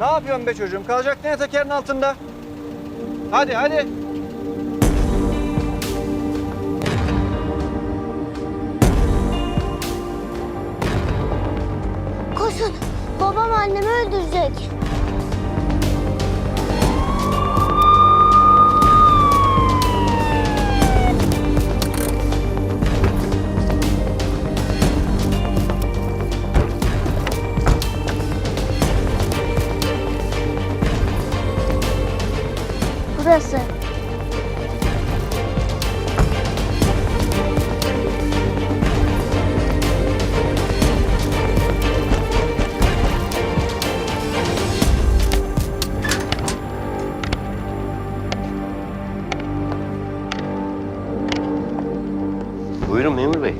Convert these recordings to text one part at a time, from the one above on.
Ne yapıyorsun be çocuğum? Kalacaktın ya tekerin altında. Hadi hadi. Koşun. Babam annemi öldürecek. Burası. Buyurun memur bey.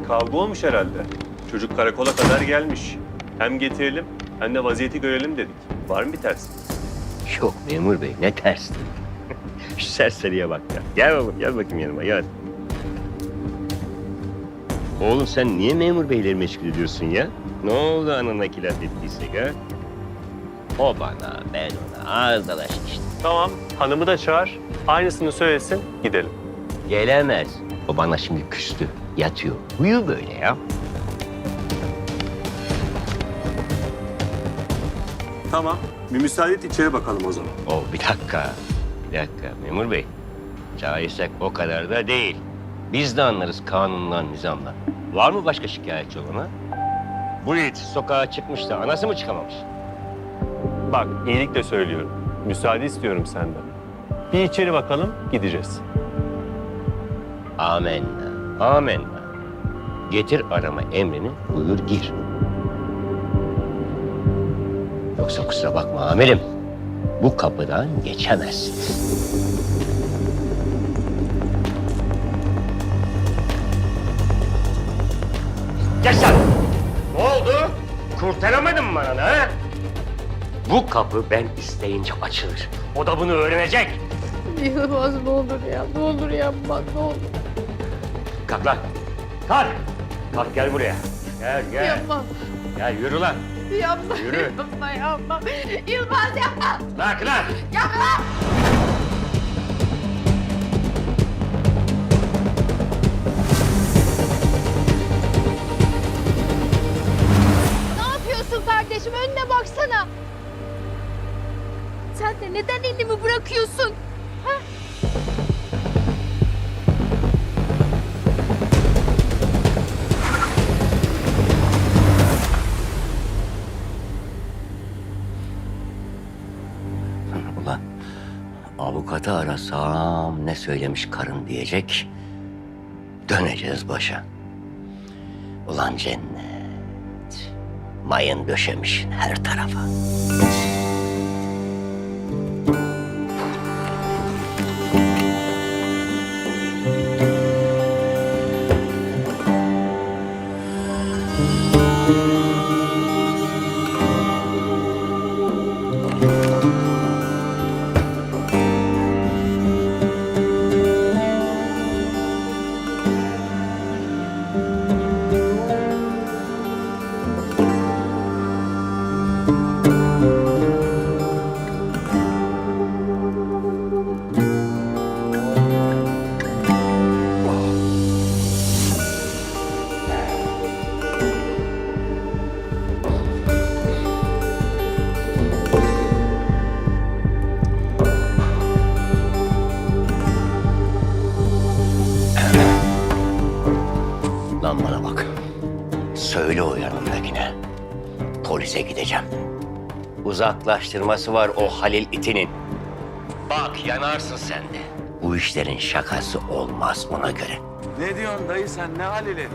Bir kavga olmuş herhalde. Çocuk karakola kadar gelmiş. Hem getirelim hem de vaziyeti görelim dedik. Var mı bir ters? Yok memur bey ne ters. Şu serseriye bak ya. Gel baba gel bakayım yanıma gel. Oğlum sen niye memur beyleri meşgul ediyorsun ya? Ne oldu anana iki laf ettiysek ha? O bana ben ona dalaş işte. Tamam hanımı da çağır. Aynısını söylesin gidelim. Gelemez. O bana şimdi küstü. Yatıyor. Uyu böyle ya. Tamam. Bir müsaade et içeri bakalım o zaman. O bir dakika. Bir dakika memur bey. Caizsek o kadar da değil. Biz de anlarız kanundan, nizamdan. Var mı başka şikayetçi olan ha? Bu it sokağa çıkmış da anası mı çıkamamış? Bak iyilikle söylüyorum. Müsaade istiyorum senden. Bir içeri bakalım gideceğiz. Amenna, amenna. Getir arama emrini, buyur gir. Yoksa kusura bakma amirim. Bu kapıdan geçemezsin. Geç lan! Ne oldu? Kurtaramadın mı bana ha? Bu kapı ben isteyince açılır. O da bunu öğrenecek. Yılmaz ne olur ya, ne olur yapma, ne olur. Kalk lan. Kalk. Kalk gel buraya. Gel gel. Yapma, Gel yürü lan. yapma, Yürü. yapma, yapma. Yılmaz yapma, Kalk lan. yapma. Ne yapıyorsun kardeşim? Önüne baksana. Sen de neden elimi bırakıyorsun? Ha? Ulan avukatı arasam ne söylemiş karın diyecek. Döneceğiz başa. Ulan cennet. Mayın döşemişsin her tarafa. Söyle o yanındakine. Polise gideceğim. Uzaklaştırması var o Halil itinin. Bak yanarsın sen de. Bu işlerin şakası olmaz ona göre. Ne diyorsun dayı sen ne Halil'i?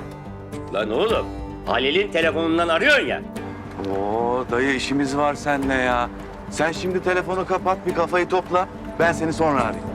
Lan oğlum Halil'in telefonundan arıyorsun ya. Oo dayı işimiz var seninle ya. Sen şimdi telefonu kapat bir kafayı topla. Ben seni sonra arayayım.